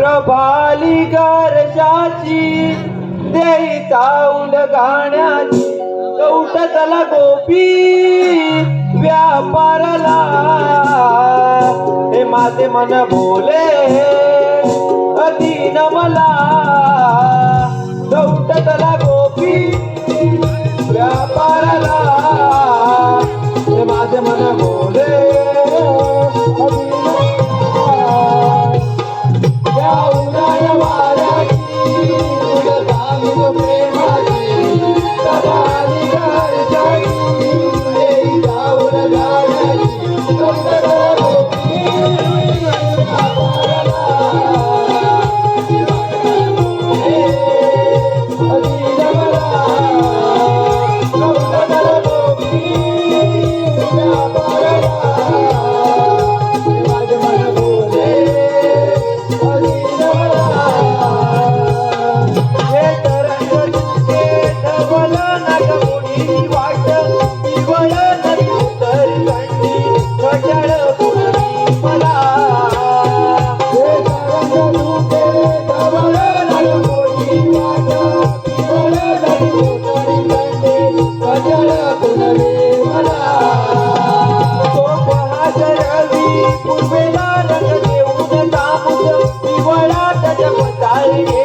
प्रभाली गारशाची देई ताऊंड गाण्याची कौटतला गोपी व्यापारला. हे माझे मन बोले अधीन मला कौटतला Oh,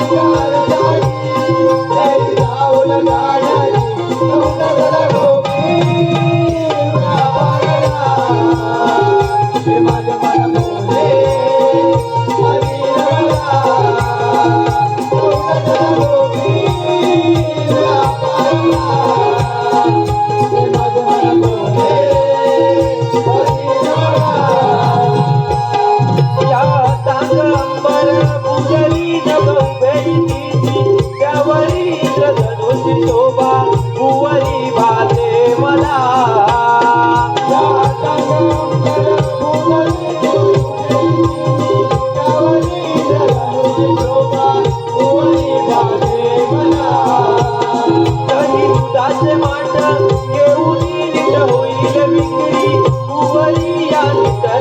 Yeah.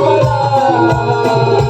Bye.